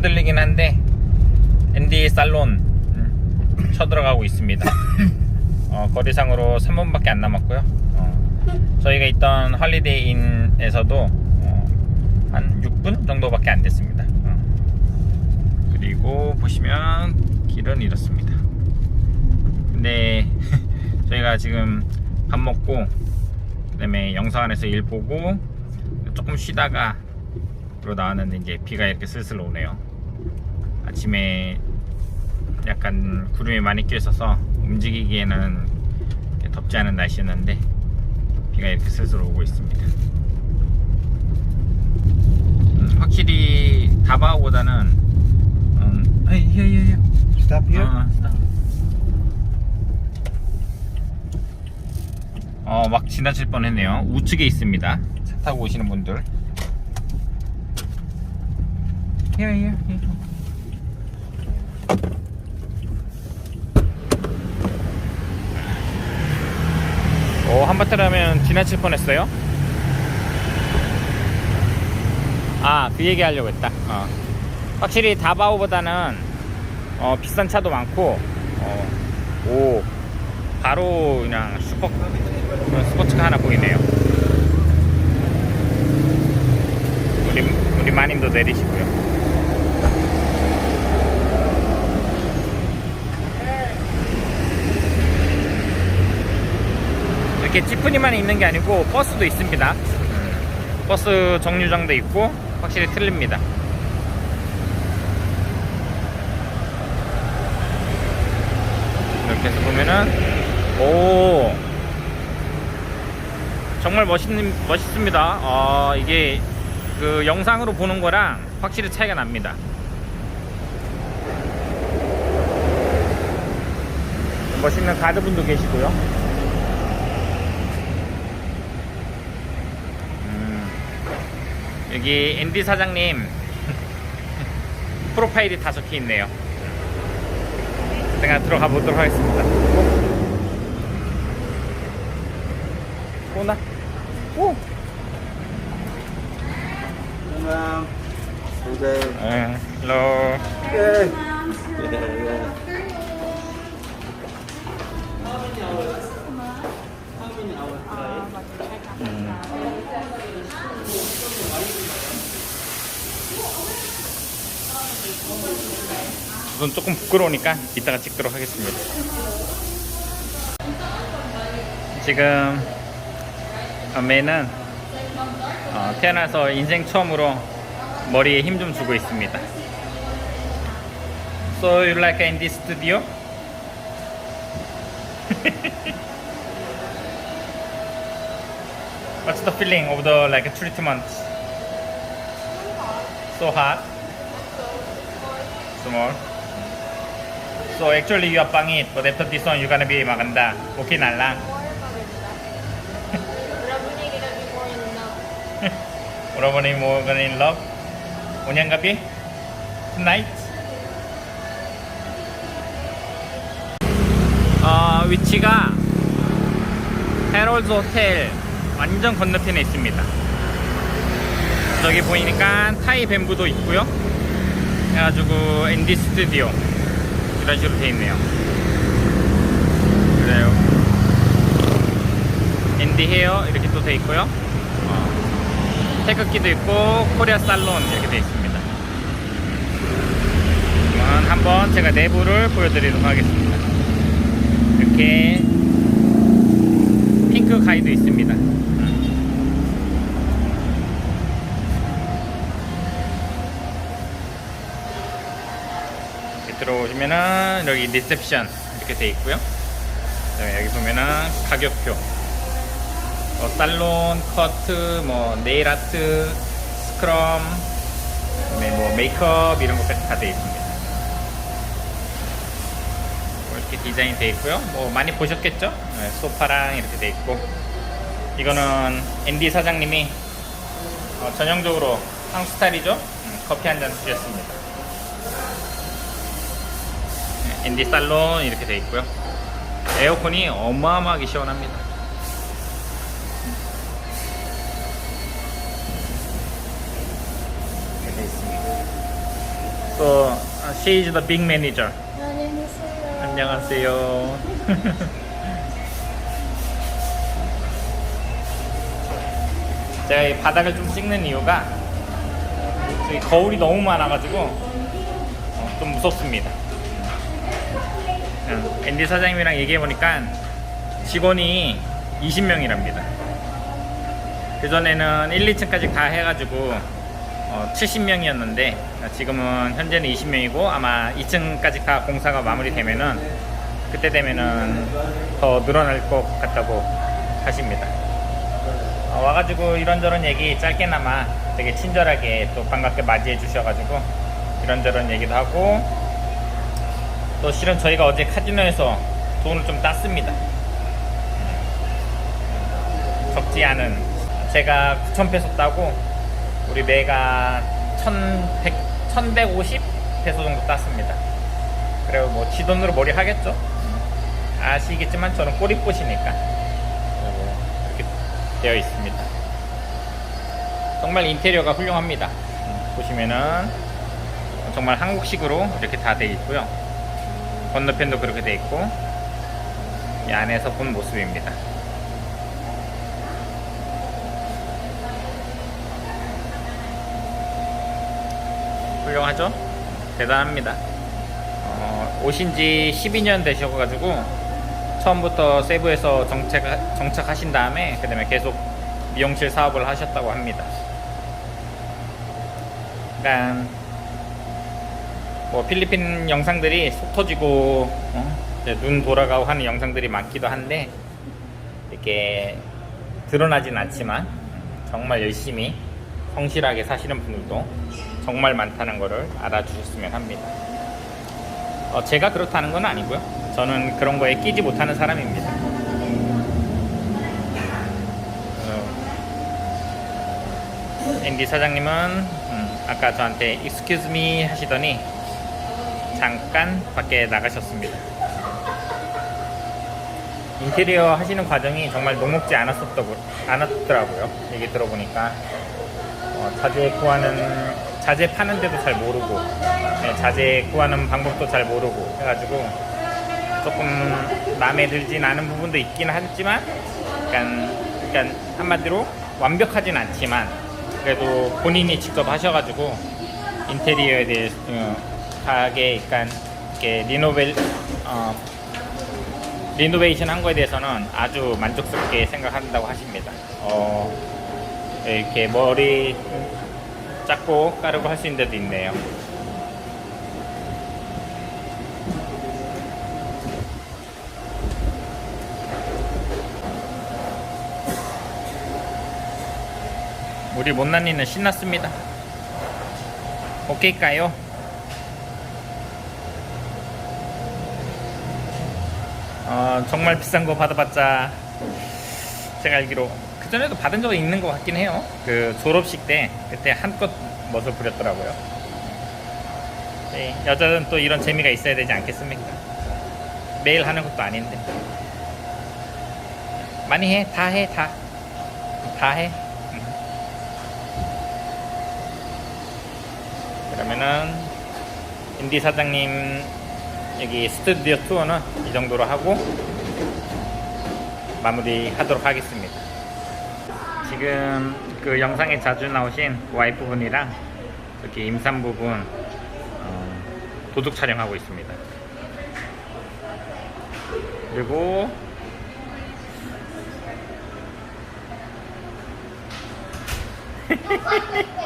흔들리긴 한데 앤디 살론 음, 쳐들어가고 있습니다. 어, 거리상으로 3분밖에 안 남았고요. 어, 저희가 있던 할리데이인에서도 어, 한 6분 정도밖에 안 됐습니다. 어. 그리고 보시면 길은 이렇습니다. 근데 저희가 지금 밥 먹고 그 다음에 영상 안에서 일 보고 조금 쉬다가 들어 나왔는데 이제 비가 이렇게 슬슬 오네요. 아침에 약간 구름이 많이 껴 있어서 움직이기에는 덥지 않은 날씨였는데 비가 이렇게 슬슬 오고 있습니다. 음, 확실히 다바오보다는 음, 헤이 헤이 헤이 Stop here. 어, 스탑. 어, 막 지나칠 뻔했네요. 우측에 있습니다. 차 타고 오시는 분들. Here, here, here. 오, 한바탕 하면 지나칠 뻔했어요. 아, 그 얘기 하려고 했다. 어. 확실히 다바오보다는 어, 비싼 차도 많고 어, 오 바로 그냥 슈퍼 그런 스포츠카 하나 보이네요 우리, 우리 마님도 내리시고요 이렇게 지프니만 있는 게 아니고 버스도 있습니다 버스 정류장도 있고 확실히 틀립니다 이렇게 해서 보면은 오 정말 멋있는 멋있습니다. 아 이게 그 영상으로 보는 거랑 확실히 차이가 납니다. 멋있는 가드분도 계시고요. 여기 앤디 사장님 프로파일이 다 적혀 있네요. 제가 들어가 보도록 하겠습니다. 오나? 오! Hello. Okay. 에, 헬로. Okay. Yeah, yeah. 우선 조금 부끄러우니까 이따가 찍도록 하겠습니다. 지금 매는 어, 태어나서 인생 처음으로 머리에 힘 좀 주고 있습니다. So you like in this studio? What's the feeling of the like treatment? So hot, small. So actually you are pangit, but after this one you gonna be maganda. Okay na lang. 여러분이 뭐 gonna in love? 오년 가비? Tonight? 어, 위치가 헤럴즈 호텔 완전 건너편에 있습니다. 저기 보이니까 타이 뱀부도 있고요. 해가지고 앤디 스튜디오 이런 식으로 돼 있네요. 그래요. 앤디 헤어 이렇게 또 돼 있고요. 어, 태극기도 있고 코리아 살론 이렇게 돼 있습니다. 그러면 한번 제가 내부를 보여드리도록 하겠습니다. 이렇게 핑크 가이도 있습니다. 이렇게 들어오시면은 여기 리셉션 이렇게 돼 있고요. 여기 보면은 가격표, 뭐 살론, 커트, 뭐 네일 아트, 스크럼, 뭐 메이크업 이런 것까지 다 돼 있습니다. 뭐 이렇게 디자인 돼 있고요. 뭐 많이 보셨겠죠? 네, 소파랑 이렇게 돼 있고 이거는 앤디 사장님이 어, 전형적으로 한국 스타일이죠. 음, 커피 한 잔 주셨습니다. 네, 앤디 살론 이렇게 돼 있고요. 에어컨이 어마어마하게 시원합니다. 이렇게 돼 있습니다. she is the big manager. 안녕하세요. 안녕하세요. 제가 이 바닥을 좀 찍는 이유가 거울이 너무 많아가지고 어, 좀 무섭습니다. 응, 앤디 사장님이랑 얘기해 보니까 직원이 20명이랍니다. 그 전에는 1, 2층까지 다 해가지고 70명이었는데 지금은 현재는 20명이고 아마 2층까지 다 공사가 마무리되면은 그때 되면은 더 늘어날 것 같다고 하십니다. 어, 와가지고 이런저런 얘기 짧게나마 되게 친절하게 또 반갑게 맞이해 주셔가지고 이런저런 얘기도 하고 또 실은 저희가 어제 카지노에서 돈을 좀 땄습니다. 적지 않은 제가 9,000페소 따고 우리 매가 1,100, 1,150 페소 정도 땄습니다. 그리고 뭐 지돈으로 머리 하겠죠. 아시겠지만 저는 꼬리꽃이니까 이렇게 되어 있습니다. 정말 인테리어가 훌륭합니다. 음, 보시면은 정말 한국식으로 이렇게 다 되어 있고요. 건너편도 그렇게 되어 있고 이 안에서 본 모습입니다. 훌륭하죠? 대단합니다. 어, 오신 지 12년 되셔가지고 처음부터 세부에서 정착, 정착하신 다음에 그 다음에 계속 미용실 사업을 하셨다고 합니다. 그러니까 뭐 필리핀 영상들이 속 터지고 어? 눈 돌아가고 하는 영상들이 많기도 한데 이렇게 드러나진 않지만 정말 열심히 성실하게 사시는 분들도 정말 많다는 것을 알아주셨으면 합니다. 어, 제가 그렇다는 건 아니고요. 저는 그런 거에 끼지 못하는 사람입니다. 어, 앤디 사장님은 음, 아까 저한테 excuse me 하시더니 잠깐 밖에 나가셨습니다. 인테리어 하시는 과정이 정말 녹록지 않았었다고 않았더라고요. 얘기 들어보니까 어, 자재 구하는 자재 파는 데도 잘 모르고 네, 자재 구하는 방법도 잘 모르고 해가지고 조금 마음에 들진 않은 부분도 있긴 하지만 약간, 약간 한마디로 완벽하진 않지만 그래도 본인이 직접 하셔가지고 인테리어에 대해 어, 가게 이렇게 리노벨 어, 리노베이션 한 거에 대해서는 아주 만족스럽게 생각한다고 하십니다. 어, 이렇게 머리 작고 까르고 할 수 있는 데도 있네요. 우리 못난이는 신났습니다. 오케이까요? 어, 정말 비싼 거 받아봤자 제가 알기로 그 전에도 받은 적이 있는 것 같긴 해요. 그 졸업식 때 그때 한껏 멋을 부렸더라고요. 네, 여자는 또 이런 재미가 있어야 되지 않겠습니까? 매일 하는 것도 아닌데 많이 해, 다 해, 다, 다 해. 음. 그러면은 인디 사장님 여기 스튜디오 투어는 이 정도로 하고 마무리 하도록 하겠습니다. 지금 그 영상에 자주 나오신 와이프분이랑 이렇게 임산부분 어, 도둑 촬영하고 있습니다. 그리고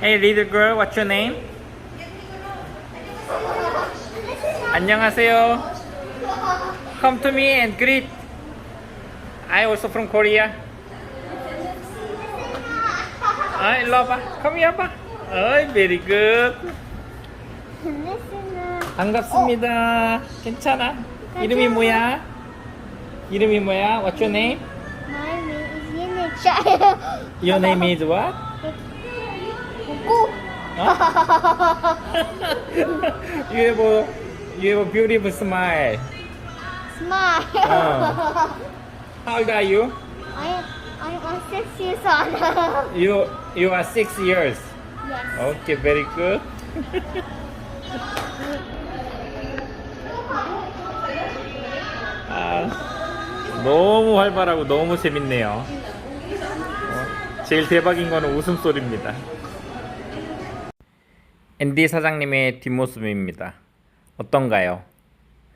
Hey little girl, what's your name? 안녕하세요. Come to me and greet. I also from Korea. 아, 일로 와봐. Come here, 봐. 어이, very good. 반갑습니다. 괜찮아. 이름이 뭐야? 이름이 뭐야? What's your name? My name is. Your name is what? 꼭 어? you have a, you have a beautiful smile. smile. 어. How old are you? I I I'm on six years old. You you are six years. yes. Okay, very good. 아, 너무 활발하고 너무 재밌네요. 어, 제일 대박인 거는 웃음소리입니다. 앤디 사장님의 뒷모습입니다. 어떤가요?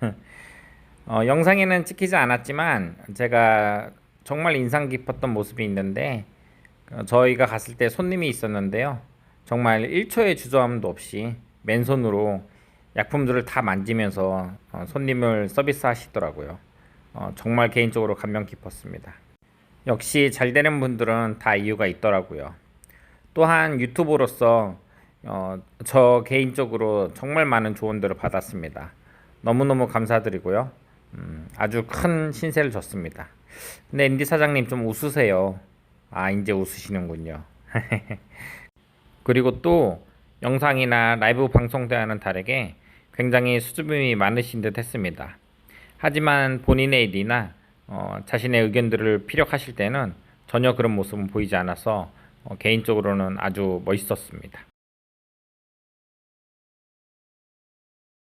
어, 영상에는 찍히지 않았지만 제가 정말 인상 깊었던 모습이 있는데 어, 저희가 갔을 때 손님이 있었는데요. 정말 1초의 주저함도 없이 맨손으로 약품들을 다 만지면서 어, 손님을 서비스 하시더라고요. 어, 정말 개인적으로 감명 깊었습니다. 역시 잘 되는 분들은 다 이유가 있더라고요. 또한 유튜브로서 어, 저 개인적으로 정말 많은 조언들을 받았습니다. 너무너무 감사드리고요. 음, 아주 큰 신세를 졌습니다. 근데 앤디 사장님 좀 웃으세요. 아, 이제 웃으시는군요. 그리고 또 영상이나 라이브 방송 때와는 다르게 굉장히 수줍음이 많으신 듯 했습니다. 하지만 본인의 일이나 어, 자신의 의견들을 피력하실 때는 전혀 그런 모습은 보이지 않아서 어, 개인적으로는 아주 멋있었습니다.